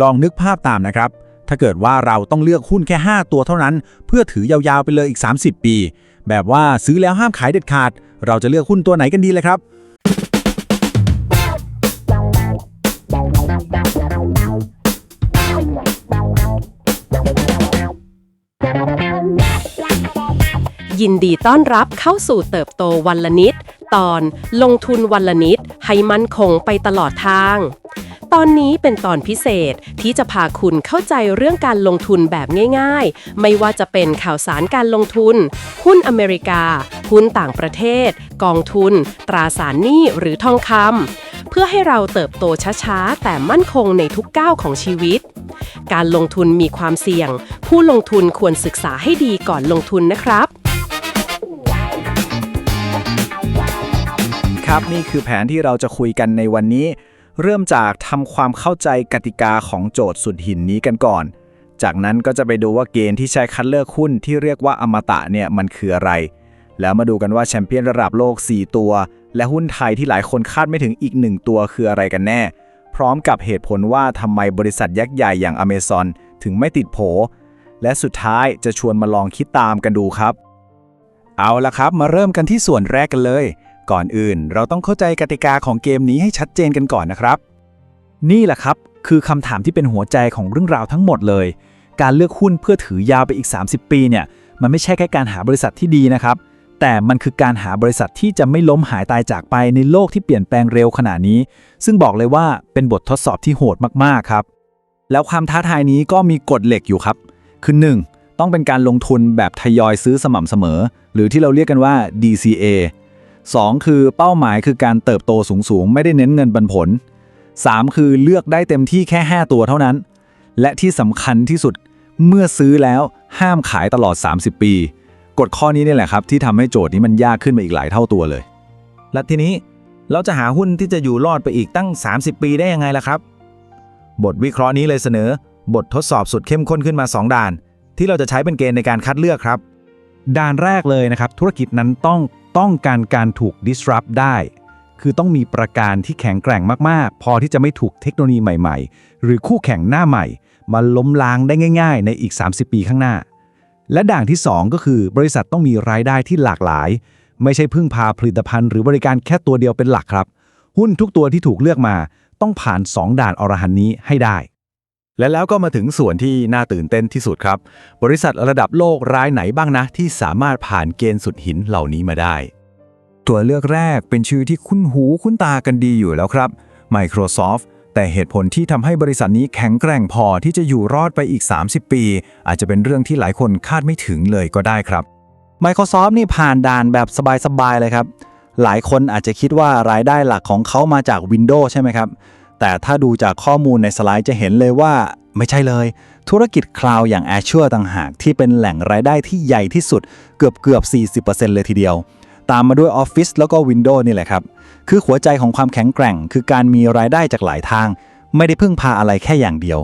ลองนึกภาพตามนะครับ ถ้าเกิดว่าเราต้องเลือกหุ้นแค่ 5 ตัวเท่านั้น เพื่อถือยาวๆไปเลยอีก 30 ปี แบบว่าซื้อแล้วห้ามขายเด็ดขาด เราจะเลือกหุ้นตัวไหนกันดีเลยครับยินดีต้อนรับเข้าสู่เติบโตวันละนิด ตอนลงทุนวันละนิด ให้มั่นคงไปตลอดทาง ตอนนี้เป็นตอนพิเศษที่จะพาคุณเข้าใจเรื่องการลงทุนแบบง่าย ๆ ไม่ว่าจะเป็นข่าวสารการลงทุน หุ้นอเมริกา หุ้นต่างประเทศ กองทุน ตราสารหนี้หรือทองคำเพื่อให้เราเติบโตช้าๆ แต่มั่นคงในทุกก้าวของชีวิต การลงทุนมีความเสี่ยง ผู้ลงทุนควรศึกษาให้ดีก่อนลงทุนนะครับครับนี่คือแผนที่เราจะคุยกันในวันนี้ เริ่มจากทำความเข้าใจกติกาของโจทย์สุดหินนี้กันก่อน จากนั้นก็จะไปดูว่าเกณฑ์ที่ใช้คัดเลือกหุ้นที่เรียกว่าอมตะเนี่ยมันคืออะไร แล้วมาดูกันว่าแชมเปี้ยนระดับโลก 4 ตัว และหุ้นไทยที่หลายคนคาดไม่ถึงอีก 1 ตัวคืออะไรกันแน่ พร้อมกับเหตุผลว่าทำไมบริษัทยักษ์ใหญ่อย่าง Amazon ถึงไม่ติดโผ และสุดท้ายจะชวนมาลองคิดตามกันดูครับ เอาละครับ มาเริ่มกันที่ส่วนแรกกันเลย ก่อนอื่น เราต้องเข้าใจกติกาของเกมนี้ให้ชัดเจนกันก่อนนะครับ นี่แหละครับ คือคำถามที่เป็นหัวใจของเรื่องราวทั้งหมดเลย การเลือกหุ้นเพื่อถือยาวไปอีก 30 ปีเนี่ย มันไม่ใช่แค่การหาบริษัทที่ดีนะครับ แต่มันคือการหาบริษัทที่จะไม่ล้มหายตายจากไปในโลกที่เปลี่ยนแปลงเร็วขนาดนี้ ซึ่งบอกเลยว่าเป็นบททดสอบที่โหดมากๆครับ แล้วความท้าทายนี้ก็มีกฎเหล็กอยู่ครับ คือ 1. ต้องเป็นการลงทุนแบบทยอยซื้อสม่ำเสมอ หรือที่เราเรียกกันว่า DCA 2. คือเป้าหมายคือการเติบโตสูงๆ ไม่ได้เน้นเงินปันผล 3. คือเลือกได้เต็มที่แค่ 5 ตัวเท่านั้น และที่สำคัญที่สุดเมื่อซื้อแล้วห้ามขายตลอด 30 ปี กฎข้อนี้นี่แหละครับ ที่ทำให้โจทย์นี้มันยากขึ้นมาอีกหลายเท่าตัวเลย และทีนี้เราจะหาหุ้นที่จะอยู่รอดไปอีกตั้ง 30 ปีได้ยังไงล่ะครับ บทวิเคราะห์นี้เลยเสนอ บททดสอบสุดเข้มข้นขึ้นมา 2 ด่าน ที่เราจะใช้เป็นเกณฑ์ในการคัดเลือกครับด้านแรกเลยนะครับ ธุรกิจนั้นต้อง ต้องการการถูก disrupt ได้ คือต้องมีประการที่แข็งแกร่งมากๆ พอที่จะไม่ถูกเทคโนโลยีใหม่ๆ หรือคู่แข่งหน้าใหม่ มาล้มล้างได้ง่าย ๆ ในอีก 30 ปีข้างหน้า และด่านที่ 2 ก็คือบริษัทต้องมีรายได้ที่หลากหลาย ไม่ใช่พึ่งพาผลิตภัณฑ์หรือบริการแค่ตัวเดียวเป็นหลักครับ หุ้นทุกตัวที่ถูกเลือกมา ต้องผ่าน 2 ด่านอรหันนี้ให้ได้ และแล้วก็มาถึงส่วนที่น่าตื่นเต้นที่สุดครับ บริษัทระดับโลกรายไหนบ้างนะ ที่สามารถผ่านเกณฑ์สุดหินเหล่านี้มาได้ ตัวเลือกแรกเป็นชื่อที่คุ้นหูคุ้นตากันดีอยู่แล้วครับ Microsoft แต่เหตุผลที่ทำให้บริษัทนี้แข็งแกร่งพอที่จะอยู่รอดไปอีก 30 ปี อาจจะเป็นเรื่องที่หลายคนคาดไม่ถึงเลยก็ได้ครับ Microsoft นี่ผ่านด่านแบบสบายๆเลยครับ หลายคนอาจจะคิดว่ารายได้หลักของเขามาจาก Windows ใช่ไหมครับ แต่ถ้าดูจากข้อมูลในสไลด์จะเห็นเลยว่า ไม่ใช่เลย ธุรกิจคลาวอย่าง Azure ต่างหากที่เป็นแหล่งรายได้ที่ใหญ่ที่สุดเกือบเกือบ 40%เลยทีเดียว ตามมาด้วย Office แล้วก็ Windows นี่แหละครับ คือหัวใจของความแข็งแกร่ง คือการมีรายได้จากหลายทาง ไม่ได้พึ่งพาอะไรแค่อย่างเดียว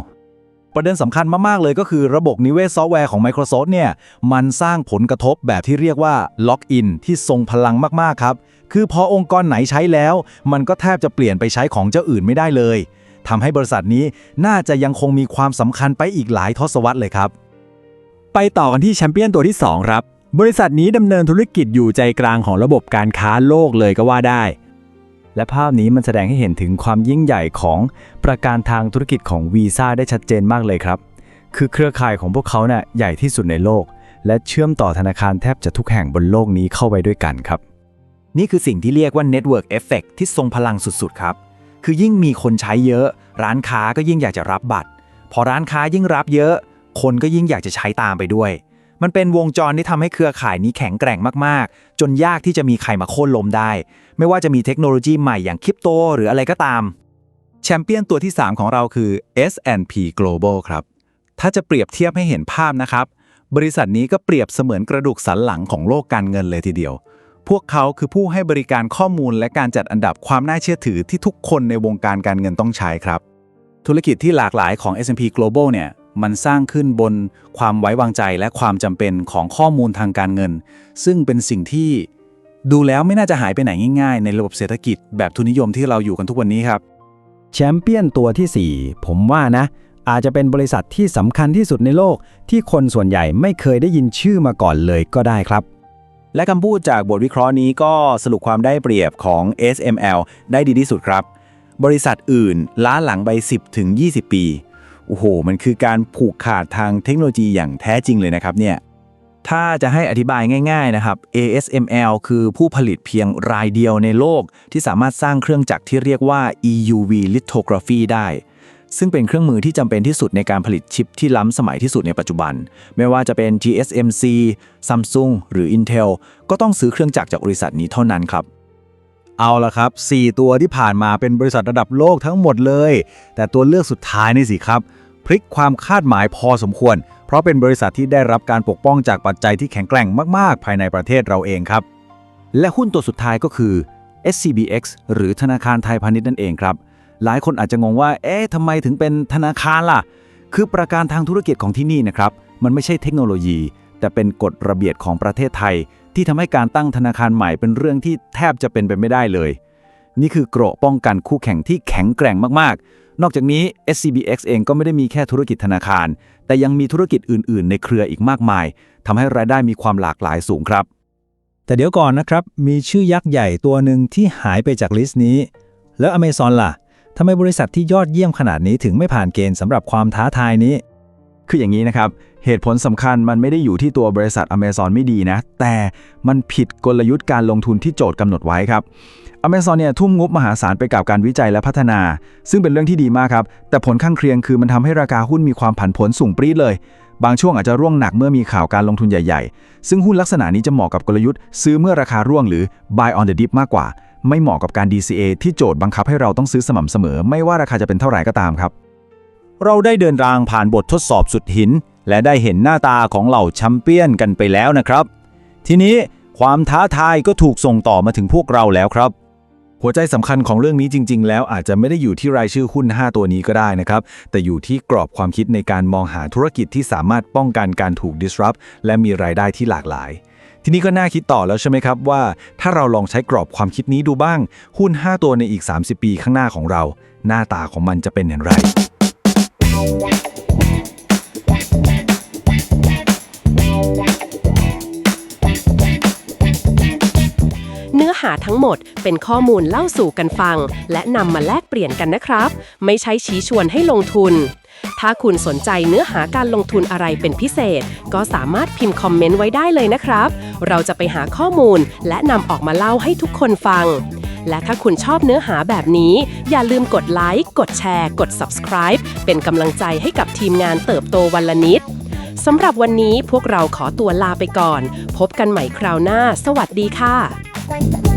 ประเด็นสำคัญมาก ๆ เลยก็คือระบบนิเวศซอฟต์แวร์ของ Microsoft เนี่ย มันสร้างผลกระทบแบบที่เรียกว่าล็อกอินที่ทรงพลังมาก ๆ ครับ คือพอองค์กรไหนใช้แล้ว มันก็แทบจะเปลี่ยนไปใช้ของเจ้าอื่นไม่ได้เลยทำให้บริษัทนี้น่าจะยังคงมีความสำคัญไปอีกหลายทศวรรษเลยครับ ไปต่อกันที่แชมเปี้ยนตัวที่ 2 ครับ บริษัทนี้ดำเนินธุรกิจอยู่ใจกลางของระบบการค้าโลกเลยก็ว่าได้ และภาพนี้มันแสดงให้เห็นถึงความยิ่งใหญ่ของประการทางธุรกิจของวีซ่าได้ชัดเจนมากเลยครับ คือเครือข่ายของพวกเขาเนี่ยใหญ่ที่สุดในโลก และเชื่อมต่อธนาคารแทบจะทุกแห่งบนโลกนี้เข้าไปด้วยกันครับ นี่คือสิ่งที่เรียกว่า Network Effect ที่ทรงพลังสุดๆ ครับ คือยิ่งมีคนใช้เยอะ ร้านค้าก็ยิ่งอยากจะรับบัตร พอร้านค้ายิ่งรับเยอะ คนก็ยิ่งอยากจะใช้ตามไปด้วย มันเป็นวงจรที่ทำให้เครือข่ายนี้แข็งแกร่งมากๆ จนยากที่จะมีใครมาโค่นล้มได้ ไม่ว่าจะมีเทคโนโลยีใหม่อย่างคริปโต หรืออะไรก็ตาม แชมเปี้ยนตัวที่ 3 ของเราคือ S&P Global ครับ ถ้าจะเปรียบเทียบให้เห็นภาพนะครับ บริษัทนี้ก็เปรียบเสมือนกระดูกสันหลังของโลกการเงินเลยทีเดียว พวกเขาคือผู้ให้บริการข้อมูลและการจัดอันดับความน่าเชื่อถือที่ทุกคนในวงการการเงินต้องใช้ครับ ธุรกิจที่หลากหลายของ S&P Global เนี่ยมันสร้างขึ้นบนความไว้วางใจและความจำเป็นของข้อมูลทางการเงิน ซึ่งเป็นสิ่งที่ดูแล้วไม่น่าจะหายไปไหนง่ายๆ ในระบบเศรษฐกิจแบบทุนนิยมที่เราอยู่กันทุกวันนี้ครับแชมเปี้ยนตัวทีสี่4 ผมว่านะ อาจจะเป็นบริษัทที่สำคัญที่สุดในโลก ที่คนส่วนใหญ่ไม่เคยได้ยินชื่อมาก่อนเลยก็ได้ครับ และคำพูดจากบทวิเคราะห์นี้ก็สรุปความได้เปรียบของ SML ได้ดีที่สุดครับ บริษัทอื่นล้าหลังไป 10ถึง20 ปี โอ้โห มันคือการผูกขาดทางเทคโนโลยีอย่างแท้จริงเลยนะครับเนี่ย ถ้าจะให้อธิบายง่ายๆนะครับ ASML คือผู้ผลิตเพียงรายเดียวในโลกที่สามารถสร้างเครื่องจักรที่เรียกว่า EUV lithography ได้ ซึ่งเป็นเครื่องมือที่จำเป็นที่สุดในการผลิตชิปที่ล้ำสมัยที่สุดในปัจจุบัน ไม่ว่าจะเป็น TSMC Samsung หรือ Intel ก็ต้องซื้อเครื่องจักรจากบริษัทนี้เท่านั้นครับ เอาละครับ 4 ตัวที่ผ่านมาเป็นบริษัทระดับโลกทั้งหมดเลย แต่ตัวเลือกสุดท้ายนี่สิครับ พลิกความคาดหมายพอสมควร เพราะเป็นบริษัทที่ได้รับการปกป้องจากปัจจัยที่แข็งแกร่งมากๆ ภายในประเทศเราเองครับ และหุ้นตัวสุดท้ายก็คือ SCBX หรือธนาคารไทยพาณิชย์นั่นเองครับ หลายคนอาจจะงงว่า เอ๊ะทำไมถึงเป็นธนาคารล่ะ คือประการทางธุรกิจของที่นี่นะครับ มันไม่ใช่เทคโนโลยี แต่เป็นกฎระเบียบของประเทศไทย ที่ทำให้การตั้งธนาคารใหม่เป็นเรื่องที่แทบจะเป็นไปไม่ได้เลย นี่คือเกราะป้องกันคู่แข่งที่แข็งแกร่งมากๆ นอกจากนี้ SCBX เองก็ไม่ได้มีแค่ธุรกิจธนาคาร แต่ยังมีธุรกิจอื่น ๆ ในเครืออีกมากมายทำให้รายได้มีความหลากหลายสูงครับแต่เดี๋ยวก่อนนะครับ มีชื่อยักษ์ใหญ่ตัวหนึ่งที่หายไปจากลิสต์นี้ แล้ว Amazon ล่ะ ทำไมบริษัทที่ยอดเยี่ยมขนาดนี้ถึงไม่ผ่านเกณฑ์สำหรับความท้าทายนี้ คืออย่างนี้นะครับ เหตุผลสำคัญมันไม่ได้อยู่ที่ตัวบริษัท Amazon ไม่ดีนะ แต่มันผิดกลยุทธ์การลงทุนที่โจทย์กำหนดไว้ครับ Amazon เนี่ยทุ่มงบมหาศาลไปกับการวิจัยและพัฒนา ซึ่งเป็นเรื่องที่ดีมากครับ แต่ผลข้างเคียงคือมันทำให้ราคาหุ้นมีความผันผวนสูงปรี๊ดเลยบางช่วงอาจจะร่วงหนักเมื่อมีข่าวการลงทุนใหญ่ๆ ซึ่งหุ้นลักษณะนี้จะเหมาะกับกลยุทธ์ ซื้อเมื่อราคาร่วงหรือ buy on the dip มากกว่า ไม่เหมาะกับการ DCA ที่โจทย์บังคับให้เราต้องซื้อสม่ำเสมอ ไม่ว่าราคาจะเป็นเท่าไหร่ก็ตามครับ เราได้เดินทางผ่านบททดสอบสุดหิน และได้เห็นหน้าตาของเหล่าแชมเปี้ยนกันไปแล้วนะครับ ทีนี้ความท้าทายก็ถูกส่งต่อมาถึงพวกเราแล้วครับ หัวใจสำคัญของเรื่องนี้จริง ๆ แล้วอาจจะไม่ได้อยู่ที่รายชื่อหุ้น 5 ตัวนี้ก็ได้นะครับ แต่อยู่ที่กรอบความคิดในการมองหาธุรกิจที่สามารถป้องกันการถูก disrupt และมีรายได้ที่หลากหลาย ทีนี้ก็น่าคิดต่อแล้วใช่ไหมครับว่า ถ้าเราลองใช้กรอบความคิดนี้ดูบ้าง หุ้น 5 ตัวในอีก 30 ปีข้างหน้าของเรา หน้าตาของมันจะเป็นอย่างไร เนื้อหาทั้งหมดเป็นข้อมูลเล่าสู่กันฟัง และนำมาแลกเปลี่ยนกันนะครับ ไม่ใช่ชี้ชวนให้ลงทุน ถ้าคุณสนใจเนื้อหาการลงทุนอะไรเป็นพิเศษ ก็สามารถพิมพ์คอมเมนต์ไว้ได้เลยนะครับ เราจะไปหาข้อมูลและนำออกมาเล่าให้ทุกคนฟัง และถ้าคุณชอบเนื้อหาแบบนี้ อย่าลืมกดไลค์กดแชร์ กด subscribe เป็นกำลังใจให้กับทีมงานเติบโตวันละนิดสำหรับวันนี้พวกเราขอตัวลาไปก่อน พบกันใหม่คราวหน้า สวัสดีค่ะ